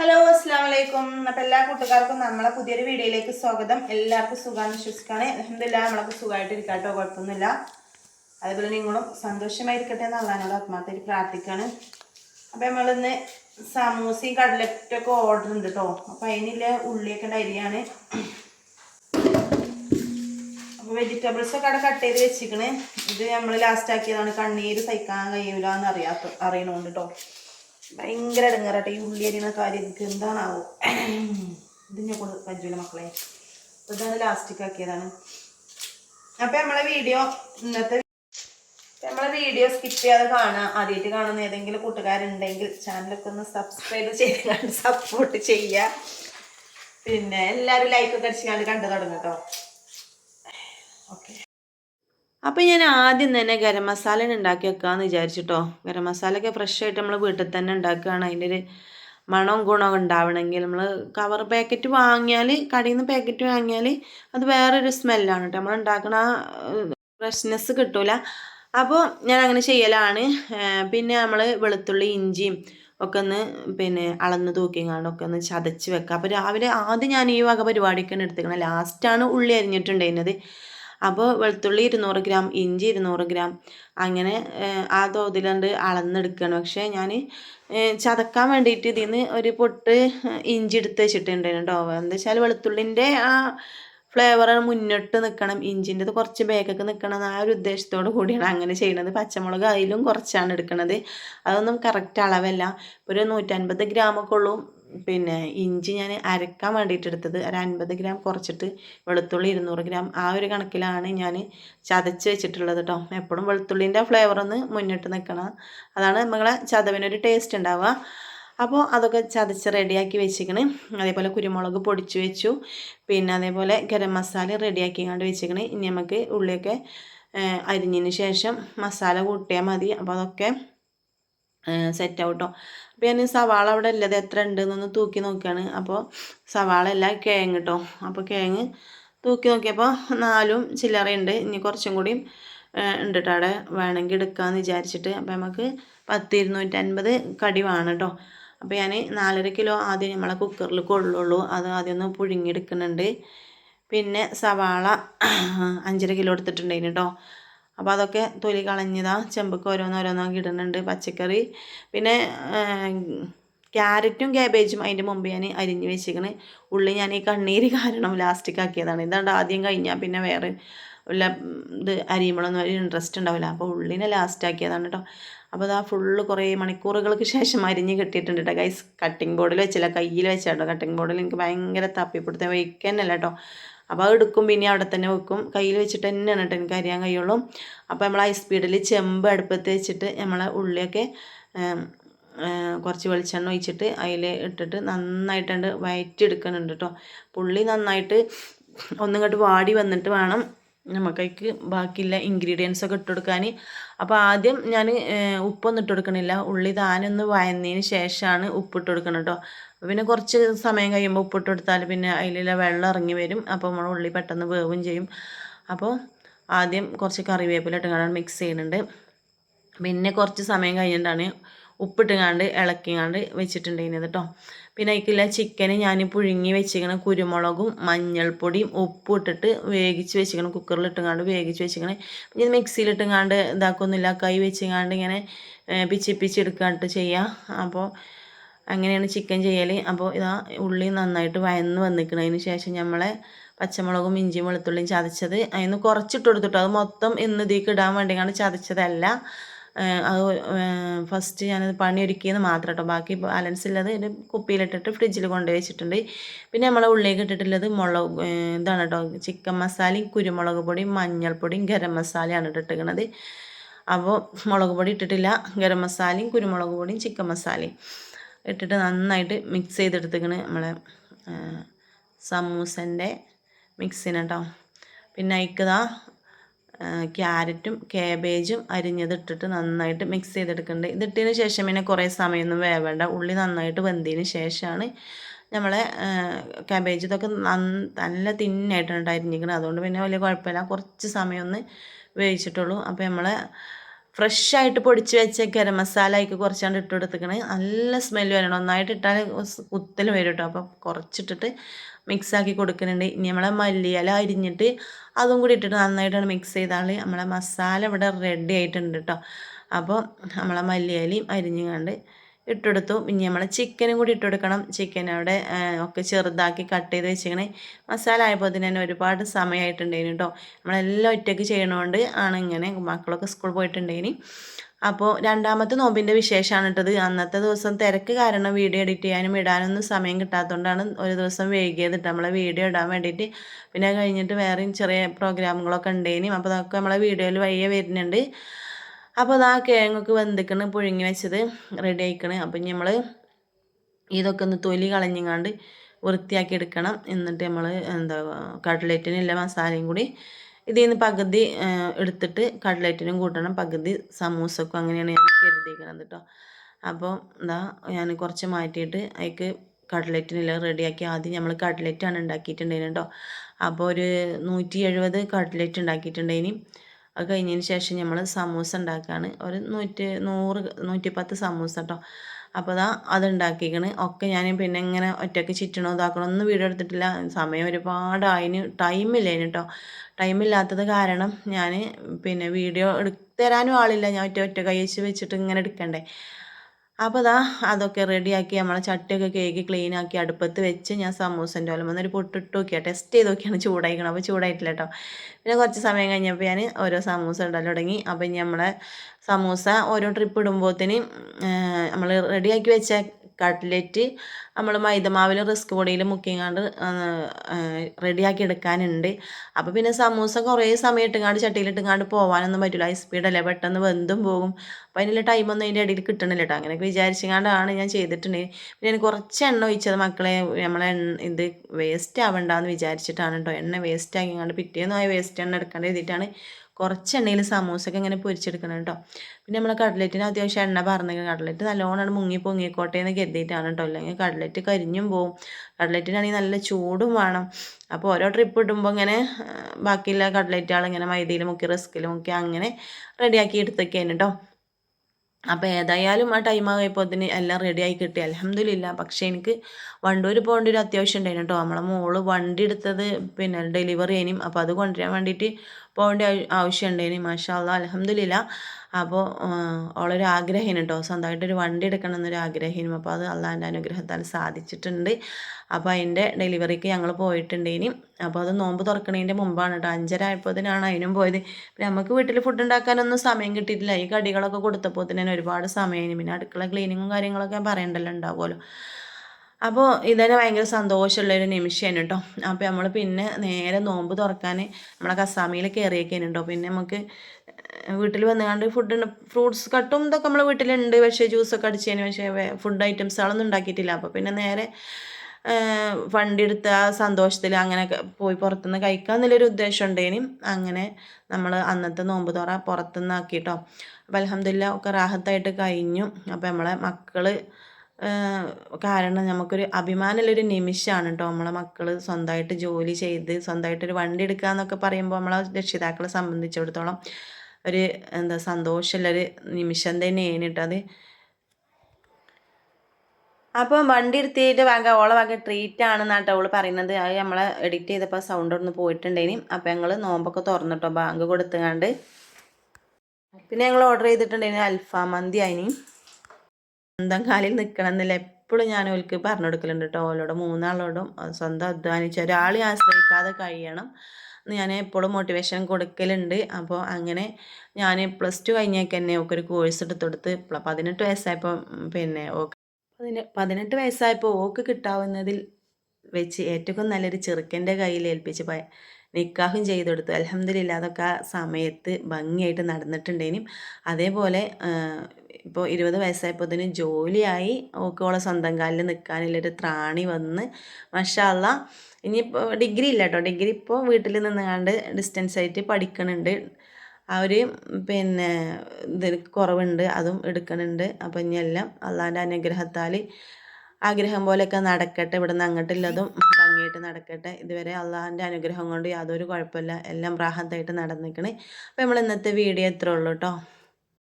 Hello അസ്സാം വലൈക്കും അപ്പം എല്ലാ കൂട്ടുകാർക്കും നമ്മളെ പുതിയൊരു വീഡിയോയിലേക്ക് സ്വാഗതം. എല്ലാവർക്കും സുഖം വിശ്വസിക്കാണ്. അലഹമില്ല നമ്മളൊക്കെ സുഖമായിട്ട് ഇരിക്കാട്ടോ കുഴപ്പമൊന്നുമില്ല. അതുപോലെ നിങ്ങളും സന്തോഷമായിരിക്കട്ടെ എന്ന് അള്ളഹാനോട് ആത്മാർത്ഥയിൽ പ്രാർത്ഥിക്കുകയാണ് അപ്പം നമ്മളിന്ന് സമൂസയും കടലറ്റൊക്കെ ഓർഡർ ഉണ്ട് കേട്ടോ അപ്പം അതിനില്ല ഉള്ളിയൊക്കെ ഉണ്ട് അരിയാണ്. അപ്പോൾ വെജിറ്റബിൾസ് ഒക്കെ അവിടെ കട്ട് ചെയ്ത് വെച്ചിരിക്കണേ. ഇത് നമ്മൾ ലാസ്റ്റ് ആക്കിയതാണ്. കണ്ണീര് സഹിക്കാൻ കഴിയൂല എന്ന് അറിയാത്ത അറിയണോണ്ട് കേട്ടോ ഭയങ്കര ഇടങ്ങാറട്ടെ. ഈ ഉള്ളി അരിയുന്ന കാര്യം എനിക്ക് എന്താണാവോ. ഞാൻ കൊണ്ട് പറ്റൂല മക്കളെ. ഇതാണ് ലാസ്റ്റിക് ആക്കിയതാണ്. അപ്പൊ നമ്മളെ വീഡിയോ ഇന്നത്തെ നമ്മളെ വീഡിയോ സ്കിപ്പ് ചെയ്യാതെ കാണാം. ആദ്യമായിട്ട് കാണുന്ന ഏതെങ്കിലും കൂട്ടുകാരുണ്ടെങ്കിൽ ചാനലൊക്കെ ഒന്ന് സബ്സ്ക്രൈബ് ചെയ്ത് സപ്പോർട്ട് ചെയ്യുക പിന്നെ എല്ലാവരും ലൈക്കൊക്കെ അടിച്ച് കണ്ടു തുടങ്ങും കേട്ടോ അപ്പോൾ ഞാൻ ആദ്യം തന്നെ ഗരം മസാല ഉണ്ടാക്കി വെക്കാമെന്ന് വിചാരിച്ചിട്ടോ. ഗരം മസാലയൊക്കെ ഫ്രഷ് ആയിട്ട് നമ്മൾ വീട്ടിൽ തന്നെ ഉണ്ടാക്കുകയാണ്. അതിന്റെ ഒരു മണവും ഗുണവും ഉണ്ടാവണമെങ്കിൽ നമ്മൾ കവർ പാക്കറ്റ് വാങ്ങിയാൽ കടയിൽ നിന്ന് പാക്കറ്റ് വാങ്ങിയാൽ അത് വേറൊരു സ്മെല്ലാണ് കേട്ടോ. നമ്മൾ ഉണ്ടാക്കണ ഫ്രഷ്നെസ് കിട്ടൂല. അപ്പോൾ ഞാൻ അങ്ങനെ ചെയ്യലാണ്. പിന്നെ നമ്മൾ വെളുത്തുള്ളി ഇഞ്ചിയും ഒക്കെ ഒന്ന് പിന്നെ അളന്ന് തൂക്കിങ്ങാണ്ടൊക്കെ ഒന്ന് ചതച്ച് വെക്കുക അപ്പോൾ രാവിലെ ആദ്യം ഞാൻ ഈ വക പരിപാടിയൊക്കെ എടുത്തേക്കണം. ലാസ്റ്റാണ് ഉള്ളി അരിഞ്ഞിട്ടുണ്ടായിരുന്നത്. അപ്പോൾ വെളുത്തുള്ളി ഇരുന്നൂറ് ഗ്രാം ഇഞ്ചി ഇരുന്നൂറ് ഗ്രാം അങ്ങനെ ആ തോതിലുണ്ട് അളന്നെടുക്കണം. പക്ഷേ ഞാൻ ചതക്കാൻ വേണ്ടിയിട്ട് ഇതിൽ നിന്ന് ഒരു പൊട്ട് ഇഞ്ചി എടുത്ത് വെച്ചിട്ടുണ്ടായിരുന്നു കേട്ടോ എന്താ വെച്ചാൽ വെളുത്തുള്ളിന്റെ ആ ഫ്ലേവർ മുന്നോട്ട് നിൽക്കണം ഇഞ്ചിന്റെത് കുറച്ച് ബേക്കൊക്കെ നിൽക്കണം ആ ഒരു ഉദ്ദേശത്തോടു കൂടിയാണ് അങ്ങനെ ചെയ്യുന്നത് പച്ചമുളക് അതിലും കുറച്ചാണ് എടുക്കുന്നത് അതൊന്നും കറക്റ്റ് അളവല്ല. ഒരു നൂറ്റൻപത് ഗ്രാമൊക്കെ ഉള്ളൂ. പിന്നെ ഇഞ്ചി ഞാൻ അരക്കാൻ വേണ്ടിയിട്ട് എടുത്തത് ഒരു അൻപത് ഗ്രാം കുറച്ചിട്ട് വെളുത്തുള്ളി ഇരുന്നൂറ് ഗ്രാം ആ ഒരു കണക്കിലാണ് ഞാൻ ചതച്ച് വെച്ചിട്ടുള്ളത് കേട്ടോ എപ്പോഴും വെളുത്തുള്ളിന്റെ ഫ്ലേവർ ഒന്ന് മുന്നിട്ട് നിൽക്കണം. അതാണ് നമ്മളെ ചതവിനൊരു ടേസ്റ്റ് ഉണ്ടാവുക. അപ്പോൾ അതൊക്കെ ചതച്ച് റെഡിയാക്കി വെച്ചിക്കണ് അതേപോലെ കുരുമുളക് പൊടിച്ച് വെച്ചു. പിന്നെ അതേപോലെ ഗരം മസാല റെഡിയാക്കി കണ്ട് വെച്ചിക്കണ് ഇനി നമുക്ക് ഉള്ളിയൊക്കെ അരിഞ്ഞതിന് ശേഷം മസാല കൂട്ടിയാൽ മതി. അപ്പോൾ അതൊക്കെ സെറ്റ് ആവട്ടോ അപ്പോൾ ഞാൻ സവാള അവിടെ ഇല്ലത് എത്ര ഉണ്ട് എന്നൊന്ന് തൂക്കി നോക്കുകയാണ് അപ്പോൾ സവാള അല്ല കിഴങ്ങ് കേട്ടോ അപ്പോൾ കിഴങ്ങ് തൂക്കി നോക്കിയപ്പോൾ നാലും ചില്ലറയുണ്ട് ഇനി കുറച്ചും കൂടിയും ഉണ്ട് കേട്ടോ അവിടെ വേണമെങ്കിൽ എടുക്കാമെന്ന് വിചാരിച്ചിട്ട്. അപ്പോൾ നമുക്ക് പത്ത് ഇരുന്നൂറ്റൻപത് കടി വേണം കേട്ടോ അപ്പോൾ ഞാൻ നാലര കിലോ ആദ്യം നമ്മളെ കുക്കറിൽ കൊള്ളുള്ളൂ. അത് ആദ്യം ഒന്ന് പുഴുങ്ങിയെടുക്കുന്നുണ്ട് പിന്നെ സവാള അഞ്ചര കിലോ എടുത്തിട്ടുണ്ടായിരുന്നു കേട്ടോ അപ്പോൾ അതൊക്കെ തൊലി കളഞ്ഞതാ. ചെമ്പക്ക് ഓരോന്നോരോന്നാക്കി ഇടുന്നുണ്ട് പച്ചക്കറി. പിന്നെ ക്യാരറ്റും ക്യാബേജും അതിന്റെ മുമ്പ് ഞാൻ അരിഞ്ഞ് വെച്ചിരിക്കണ്. ഉള്ളി ഞാൻ ഈ കണ്ണീര് കാരണം ലാസ്റ്റിക് ആക്കിയതാണ്. ഇതാണ്ട് ആദ്യം കഴിഞ്ഞാൽ പിന്നെ വേറെ ഉള്ള ഇത് അരിയുമ്പോഴൊന്നും ഒരു ഇൻട്രസ്റ്റ് ഉണ്ടാവില്ല. അപ്പോൾ ഉള്ളിനെ ലാസ്റ്റ് ആക്കിയതാണ് കേട്ടോ അപ്പോൾ അതാ ഫുള്ള് കുറേ മണിക്കൂറുകൾക്ക് ശേഷം അരിഞ്ഞ് കിട്ടിയിട്ടുണ്ട് കേട്ടോ ഗൈസ് കട്ടിംഗ് ബോർഡിൽ വെച്ചില്ല. കയ്യിൽ വെച്ചാട്ടോ കട്ടിംഗ് ബോർഡിൽ എനിക്ക് ഭയങ്കര തപ്പിപ്പിടുത്തം. വയ്ക്കാനല്ല കേട്ടോ അപ്പോൾ അത് എടുക്കും പിന്നെ അവിടെ തന്നെ വെക്കും. കയ്യിൽ വെച്ചിട്ട് തന്നെയാണ് കേട്ടോ എനിക്ക് അറിയാൻ കഴിയുള്ളൂ. അപ്പോൾ നമ്മൾ ഹൈ സ്പീഡിൽ ചെമ്പ് അടുപ്പത്ത് വെച്ചിട്ട് നമ്മളെ ഉള്ളിയൊക്കെ കുറച്ച് വെളിച്ചെണ്ണ ഒഴിച്ചിട്ട് അതിൽ ഇട്ടിട്ട് നന്നായിട്ടുണ്ട് വയറ്റിയെടുക്കുന്നുണ്ട് കേട്ടോ പുള്ളി നന്നായിട്ട് ഒന്നിങ്ങോട്ട് വാടി വന്നിട്ട് വേണം നമുക്കതിക്ക് ബാക്കിയുള്ള ഇൻഗ്രീഡിയൻസ് ഒക്കെ ഇട്ട് കൊടുക്കാൻ. അപ്പോൾ ആദ്യം ഞാൻ ഉപ്പൊന്നും ഇട്ട് കൊടുക്കണില്ല. ഉള്ളി താനൊന്ന് വയന്നതിന് ശേഷമാണ് ഉപ്പിട്ട് കൊടുക്കണം കേട്ടോ പിന്നെ കുറച്ച് സമയം കഴിയുമ്പോൾ ഉപ്പിട്ട് കൊടുത്താൽ പിന്നെ അതിലുള്ള വെള്ളം ഇറങ്ങി വരും. അപ്പോൾ നമ്മൾ ഉള്ളി പെട്ടെന്ന് വേവും ചെയ്യും. അപ്പോൾ ആദ്യം കുറച്ച് കറിവേപ്പില ഇട്ടുകൊണ്ട് മിക്സ് ചെയ്യുന്നുണ്ട്. പിന്നെ കുറച്ച് സമയം കഴിഞ്ഞിട്ടാണ് ഉപ്പിട്ടുകാണ്ട് ഇളക്കിങ്ങാണ്ട് വെച്ചിട്ടുണ്ടായിരുന്നത് കേട്ടോ പിന്നെ അതിക്കില്ല ചിക്കന് ഞാൻ പുഴുങ്ങി വെച്ചിരിക്കണ കുരുമുളകും മഞ്ഞൾപ്പൊടിയും ഉപ്പും ഇട്ടിട്ട് വേവിച്ച് വെച്ചിരിക്കണം കുക്കറിൽ ഇട്ടുങ്ങാണ്ട് വേവിച്ച് വെച്ചിരിക്കണേ. ഇത് മിക്സിയിൽ ഇട്ടുങ്ങാണ്ട് ഇതാക്കൊന്നുമില്ല കൈ വെച്ചിങ്ങാണ്ട് ഇങ്ങനെ പിച്ചിപ്പിച്ചെടുക്കാണ്ട് ചെയ്യുക അപ്പോൾ അങ്ങനെയാണ് ചിക്കൻ ചെയ്യൽ അപ്പോൾ ഇതാ ഉള്ളി നന്നായിട്ട് വയന്ന് വന്നിക്കണതിന് ശേഷം നമ്മളെ പച്ചമുളകും ഇഞ്ചിയും വെളുത്തുള്ളിയും ചതച്ചത് അതിന് കുറച്ചിട്ട് കൊടുത്തിട്ട്. അത് മൊത്തം ഇന്ന് ഇതിലേക്ക് ഇടാൻ വേണ്ടിയാണ് ചതച്ചതല്ല. അത് ഫസ്റ്റ് ഞാനത് പണി ഒരുക്കിയെന്ന് മാത്രം കേട്ടോ ബാക്കി ബാലൻസ് ഉള്ളത് ഒരു കുപ്പിയിലിട്ടിട്ട് ഫ്രിഡ്ജിൽ കൊണ്ടുപോയി വെച്ചിട്ടുണ്ട്. പിന്നെ നമ്മളെ ഉള്ളിലേക്ക് ഇട്ടിട്ടുള്ളത് മുളക് ഇതാണ് കേട്ടോ ചിക്കൻ മസാലയും കുരുമുളക് പൊടിയും മഞ്ഞൾപ്പൊടിയും ഗരം മസാലയാണ് ഇട്ടിട്ടുള്ളത്. അപ്പോൾ മുളക് പൊടി ഇട്ടിട്ടില്ല. ഗരം മസാലയും കുരുമുളക് പൊടിയും ചിക്കൻ മസാലയും ഇട്ടിട്ട് നന്നായിട്ട് മിക്സ് ചെയ്തെടുത്തേക്കണ് നമ്മളെ സമൂസന്റെ മിക്സിന് കേട്ടോ പിന്നെ അയക്കതാ ക്യാരറ്റും കാബേജും അരിഞ്ഞത് ഇട്ടിട്ട് നന്നായിട്ട് മിക്സ് ചെയ്തെടുക്കുന്നുണ്ട് ഇതിട്ടതിന് ശേഷം പിന്നെ കുറേ സമയമൊന്നും വേവേണ്ട. ഉള്ളി നന്നായിട്ട് വെന്തതിന് ശേഷമാണ് നമ്മളെ കാബേജ് ഇതൊക്കെ നല്ല തിന്നായിട്ടാണ് അരിഞ്ഞിരിക്കുന്നത് അതുകൊണ്ട് പിന്നെ വലിയ കുഴപ്പമില്ല. കുറച്ച് സമയമൊന്ന് വേവിച്ചിട്ടുള്ളൂ. അപ്പോൾ നമ്മളെ ഫ്രഷ് ആയിട്ട് പൊടിച്ച് വെച്ച ഗരം മസാല അതിക്ക് കുറച്ചാണ്ട് ഇട്ട് കൊടുത്തിക്കണ്. നല്ല സ്മെല്ല് വരണം. ഒന്നായിട്ട് ഇട്ടാൽ കുത്തൽ വരും കേട്ടോ അപ്പം കുറച്ചിട്ടിട്ട് മിക്സാക്കി കൊടുക്കുന്നുണ്ട് ഇനി നമ്മളെ മല്ലിയില അരിഞ്ഞിട്ട് അതും കൂടി ഇട്ടിട്ട് നന്നായിട്ടാണ് മിക്സ് ചെയ്താൽ നമ്മളെ മസാല ഇവിടെ റെഡി ആയിട്ടുണ്ട് കേട്ടോ അപ്പോൾ നമ്മളെ മല്ലിയിലയും അരിഞ്ഞുകൊണ്ട് ഇട്ടെടുത്തു. ഇനി നമ്മൾ ചിക്കനും കൂടി ഇട്ടെടുക്കണം. ചിക്കൻ അവിടെ ഒക്കെ ചെറുതാക്കി കട്ട് ചെയ്ത് വെച്ചിങ്ങനെ മസാല ആയപ്പോൾ തന്നെ ഒരുപാട് സമയമായിട്ടുണ്ടായിന് കേട്ടോ നമ്മളെല്ലാം ഒറ്റയ്ക്ക് ചെയ്യണോണ്ട് ആണ് ഇങ്ങനെ മക്കളൊക്കെ സ്കൂൾ പോയിട്ടുണ്ടായിന്. അപ്പോൾ രണ്ടാമത്തെ നോമ്പിന്റെ വിശേഷമാണ് ഇട്ടത് അന്നത്തെ ദിവസം തിരക്ക് കാരണം വീഡിയോ എഡിറ്റ് ചെയ്യാനും ഇടാനൊന്നും സമയം കിട്ടാത്തതുകൊണ്ടാണ് ഒരു ദിവസം വൈകിയത് നമ്മളെ വീഡിയോ ഇടാൻ വേണ്ടിയിട്ട് പിന്നെ കഴിഞ്ഞിട്ട് വേറെയും ചെറിയ പ്രോഗ്രാമുകളൊക്കെ ഉണ്ടേനും അപ്പോൾ അതൊക്കെ നമ്മളെ വീഡിയോയിൽ വയ്യ വരുന്നുണ്ട്. അപ്പോൾ അതാ കിഴങ്ങൊക്കെ വെന്തിക്കണ് പുഴുങ്ങി വെച്ചത് റെഡി ആയിക്കണ്. അപ്പം നമ്മൾ ഇതൊക്കെ ഒന്ന് തൊലി കളഞ്ഞിങ്ങാണ്ട് വൃത്തിയാക്കി എടുക്കണം. എന്നിട്ട് നമ്മൾ എന്താ കട്ട്ലേറ്റിനുള്ള മസാലയും കൂടി ഇതിൽ നിന്ന് പകുതി എടുത്തിട്ട് കട്ട്ലേറ്റിനും കൂട്ടണം. പകുതി സമൂസക്കും അങ്ങനെയാണ് ഞാൻ കരുതിയിരിക്കുന്നത് കേട്ടോ അപ്പോൾ എന്താ ഞാൻ കുറച്ച് മാറ്റിയിട്ട് അതിക്ക് കട്ട്ലറ്റിനില്ല റെഡിയാക്കി ആദ്യം നമ്മൾ കട്ട്ലറ്റാണ് ഉണ്ടാക്കിയിട്ടുണ്ടായിരുന്നു കേട്ടോ അപ്പോൾ ഒരു നൂറ്റി എഴുപത് കട്ട്ലറ്റ് ഉണ്ടാക്കിയിട്ടുണ്ടായിനി. അത് കഴിഞ്ഞതിന് ശേഷം നമ്മൾ സമൂസ ഉണ്ടാക്കുകയാണ് ഒരു നൂറ്റി നൂറ് നൂറ്റി പത്ത് സമൂസ കേട്ടോ അപ്പോൾ അതാ അതുണ്ടാക്കിക്കണ് ഒക്കെ ഞാൻ പിന്നെ ഇങ്ങനെ ഒറ്റയ്ക്ക് ചുറ്റണോ ഇതാക്കണോ ഒന്നും വീഡിയോ എടുത്തിട്ടില്ല. സമയം ഒരുപാട് അതിന് ടൈമില്ലേന് കേട്ടോ ടൈമില്ലാത്തത് കാരണം ഞാൻ പിന്നെ വീഡിയോ എടുത്തരാനും ആളില്ല. ഞാൻ ഒറ്റ ഒറ്റ കൈ വെച്ച് വെച്ചിട്ട് ഇങ്ങനെ എടുക്കണ്ടേ. അപ്പോൾ അതാ അതൊക്കെ റെഡിയാക്കി നമ്മളെ ചട്ടിയൊക്കെ കേക്ക് ക്ലീൻ ആക്കി അടുപ്പത്ത് വെച്ച് ഞാൻ സമൂസന്റെ ഓലം വന്നൊരു പൊട്ടിട്ട് നോക്കിയാൽ ടെസ്റ്റ് ചെയ്ത് നോക്കിയാണ് ചൂടായിക്കണം അപ്പോൾ ചൂടായിട്ടില്ല കേട്ടോ പിന്നെ കുറച്ച് സമയം കഴിഞ്ഞപ്പോൾ ഞാൻ ഓരോ സമൂസ ഇടാൻ തുടങ്ങി. അപ്പം നമ്മളെ സമൂസ ഓരോ ട്രിപ്പ് ഇടുമ്പോഴത്തേന് നമ്മൾ റെഡിയാക്കി വെച്ച കട്ട്ലറ്റ് നമ്മൾ മൈദമാവിൽ റിസ്ക് പൊടിയിൽ മുക്കിങ്ങാണ്ട് റെഡിയാക്കി എടുക്കാനുണ്ട് അപ്പോൾ പിന്നെ സമൂസ കുറേ സമയം ഇട്ടുങ്ങാണ്ട് ചട്ടിയിലിട്ടുങ്ങാണ്ട് പോകാനൊന്നും പറ്റില്ല ഹൈ സ്പീഡല്ലേ പെട്ടെന്ന് വെന്തും പോകും. അപ്പോൾ അതിനുള്ള ടൈമൊന്നും അതിന്റെ ഇടയിൽ കിട്ടണില്ല കേട്ടോ അങ്ങനെയൊക്കെ വിചാരിച്ചുകൊണ്ടാണ് ഞാൻ ചെയ്തിട്ടുണ്ട്. പിന്നെ ഞാൻ കുറച്ച് എണ്ണ ഒഴിച്ചത് മക്കളെ നമ്മളെ ഇത് വേസ്റ്റ് ആവണ്ടെന്ന് വിചാരിച്ചിട്ടാണ് കേട്ടോ എണ്ണ വേസ്റ്റ് ആക്കിങ്ങാണ്ട് പിറ്റേന്നായ വേസ്റ്റ് എണ്ണ എടുക്കേണ്ട എഴുതിയിട്ടാണ് കുറച്ച് എണ്ണയിൽ സമൂസയൊക്കെ ഇങ്ങനെ പൊരിച്ചെടുക്കണം കേട്ടോ പിന്നെ നമ്മൾ കട്ട്ലറ്റിന് അത്യാവശ്യം എണ്ണ പറഞ്ഞേക്കുക കട്ട്ലറ്റ് നല്ലോണം മുങ്ങി പൊങ്ങിക്കോട്ടെ എന്ന് കരുതിയിട്ടാണ് കേട്ടോ അല്ലെങ്കിൽ കട്ട്ലറ്റ് കരിഞ്ഞും പോവും. കട്ട്ലറ്റിനാണെങ്കിൽ നല്ല ചൂടും വേണം. അപ്പോൾ ഓരോ ട്രിപ്പ് ഇടുമ്പോൾ ഇങ്ങനെ ബാക്കിയുള്ള കട്ട്ലറ്റുകൾ ഇങ്ങനെ മൈദയിൽ മുക്കി റിസ്കിൽ മുക്കി അങ്ങനെ റെഡിയാക്കി എടുത്തൊക്കെയാണ് കേട്ടോ അപ്പോൾ ഏതായാലും ആ ടൈം ആയപ്പോഴത്തേന് എല്ലാം റെഡിയായി കിട്ടി. അലഹമില്ല പക്ഷേ എനിക്ക് വണ്ടൂർ പോകേണ്ട ഒരു അത്യാവശ്യം ഉണ്ടായിരുന്നു കേട്ടോ നമ്മളെ മോൾ വണ്ടി എടുത്തത് പിന്നെ ഡെലിവറി ചെയ്യും അപ്പോൾ അത് കൊണ്ടുവരാൻ വേണ്ടിയിട്ട് പോകേണ്ട ആവശ്യം ഉണ്ടായിരുന്നു മാഷാ അല്ലാ അലഹമില്ല അപ്പോൾ ഓളൊരു ആഗ്രഹം കേട്ടോ സ്വന്തമായിട്ടൊരു വണ്ടി എടുക്കണം എന്നൊരു ആഗ്രഹം അപ്പോൾ അത് അള്ളാന്റെ അനുഗ്രഹത്താൽ സാധിച്ചിട്ടുണ്ട്. അപ്പോൾ അതിന്റെ ഡെലിവറിക്ക് ഞങ്ങൾ പോയിട്ടുണ്ട് ഇനി. അപ്പോൾ അത് നോമ്പ് തുറക്കണതിന്റെ മുമ്പാണ് കേട്ടോ അഞ്ചര ആയപ്പോഴത്തേനാണ് അതിനും പോയത്. പിന്നെ നമുക്ക് വീട്ടിൽ ഫുഡ് ഉണ്ടാക്കാനൊന്നും സമയം കിട്ടിയിട്ടില്ല. ഈ കടികളൊക്കെ കൊടുത്തപ്പോൾ തന്നെ ഒരുപാട് സമയം പിന്നെ അടുക്കള ക്ലീനിങ്ങും കാര്യങ്ങളൊക്കെ പറയണ്ടല്ലോ ഉണ്ടാവുമല്ലോ. അപ്പോൾ ഇതന്നെ ഭയങ്കര സന്തോഷമുള്ളൊരു നിമിഷമാണ് കേട്ടോ അപ്പോൾ നമ്മൾ പിന്നെ നേരെ നോമ്പ് തുറക്കാൻ നമ്മളെ കസാമിയിൽ കയറിയൊക്കെയാണ് കേട്ടോ പിന്നെ നമുക്ക് വീട്ടിൽ വന്നുകൊണ്ട് ഫുഡ് ഫ്രൂട്ട്സ് കട്ടും ഇതൊക്കെ നമ്മളെ വീട്ടിലുണ്ട്. പക്ഷേ ജ്യൂസൊക്കെ അടിച്ചതിന് പക്ഷേ ഫുഡ് ഐറ്റംസുകളൊന്നും ഉണ്ടാക്കിയിട്ടില്ല. അപ്പോൾ പിന്നെ നേരെ വണ്ടി എടുത്ത സന്തോഷത്തിൽ അങ്ങനെ പോയി പുറത്തുനിന്ന് കഴിക്കുക എന്നുള്ളൊരു ഉദ്ദേശം ഉണ്ടേനും. അങ്ങനെ നമ്മൾ അന്നത്തെ നോമ്പ് തുറ പുറത്തുനിന്ന് ആക്കിയിട്ടോ അപ്പോൾ അലഹമില്ല ഒക്കെ റാഹത്തായിട്ട് കഴിഞ്ഞു. അപ്പോൾ നമ്മളെ മക്കൾ കാരണം നമുക്കൊരു അഭിമാനമുള്ളൊരു നിമിഷമാണ് കേട്ടോ നമ്മളെ മക്കൾ സ്വന്തമായിട്ട് ജോലി ചെയ്ത് സ്വന്തമായിട്ടൊരു വണ്ടി എടുക്കുക എന്നൊക്കെ പറയുമ്പോൾ നമ്മളെ രക്ഷിതാക്കളെ സംബന്ധിച്ചിടത്തോളം ഒരു എന്താ സന്തോഷമുള്ളൊരു നിമിഷം തന്നെയാണ് കേട്ടോ അത്. അപ്പോൾ വണ്ടി എടുത്തിട്ട് വക ഓളെ വാങ്ങ ട്രീറ്റ് ആണെന്നാട്ടോ അവൾ പറയുന്നത്. അത് നമ്മളെ എഡിറ്റ് ചെയ്തപ്പോൾ സൗണ്ട് ഒന്ന് പോയിട്ടുണ്ടേനി അപ്പോൾ ഞങ്ങൾ നോമ്പൊക്കെ തുറന്നിട്ടോ ബാങ്ക് കൊടുത്തുകൊണ്ട് പിന്നെ ഞങ്ങൾ ഓർഡർ ചെയ്തിട്ടുണ്ടെങ്കിൽ അൽഫാം മന്തി അതിന് സ്വന്തം കാലിൽ നിൽക്കണം എന്നില്ല എപ്പോഴും ഞാൻ ഓൽക്ക് പറഞ്ഞു കൊടുക്കലുണ്ട് കേട്ടോ. ഓലോട് മൂന്നാളോടും സ്വന്തം അധ്വാനിച്ച്. ഒരാളെ ആശ്രയിക്കാതെ കഴിയണം. ഞാൻ എപ്പോഴും മോട്ടിവേഷൻ കൊടുക്കലുണ്ട്. അപ്പോൾ അങ്ങനെ ഞാൻ പ്ലസ് ടു കഴിഞ്ഞേക്ക് തന്നെ ഒരു കോഴ്സ് എടുത്ത് കൊടുത്ത് പതിനെട്ട് വയസ്സായപ്പോൾ പിന്നെ ഓക്ക് പതിനെ പതിനെട്ട് വയസ്സായപ്പോൾ ഓക്ക് കിട്ടാവുന്നതിൽ വെച്ച് ഏറ്റവും നല്ലൊരു ചെറുക്കന്റെ കയ്യിൽ ഏൽപ്പിച്ച് പോയ നിക്കാഹും ചെയ്തു കൊടുത്തു അലഹമ്മദില്ല അതൊക്കെ ആ സമയത്ത് ഭംഗിയായിട്ട് നടന്നിട്ടുണ്ടേനും. അതേപോലെ ഇപ്പോൾ ഇരുപത് വയസ്സായപ്പോൾ ജോലിയായി. ഓക്കോളെ സ്വന്തം കാലിൽ നിൽക്കാനുള്ളൊരു ത്രാണി വന്ന്. മഷാല്ല ഇനിയിപ്പോൾ ഡിഗ്രി ഇല്ല കേട്ടോ ഡിഗ്രി ഇപ്പോൾ വീട്ടിൽ നിന്നുകൊണ്ട് ഡിസ്റ്റൻസ് ആയിട്ട് പഠിക്കണുണ്ട്. ആ ഒരു പിന്നെ ഇത് കുറവുണ്ട്. അതും എടുക്കണുണ്ട്. അപ്പം ഇനി എല്ലാം അള്ളാന്റെ അനുഗ്രഹത്താൽ ആഗ്രഹം പോലെയൊക്കെ നടക്കട്ടെ. ഇവിടെ നിന്ന് അങ്ങോട്ടുള്ളതും ഭംഗിയായിട്ട് നടക്കട്ടെ. ഇതുവരെ അള്ളാഹിന്റെ അനുഗ്രഹം കൊണ്ട് യാതൊരു കുഴപ്പമില്ല. എല്ലാം പ്രാഹത്തായിട്ട് നടന്നിരിക്കണേ അപ്പോൾ നമ്മൾ ഇന്നത്തെ വീഡിയോ എത്ര ഉള്ളൂ കേട്ടോ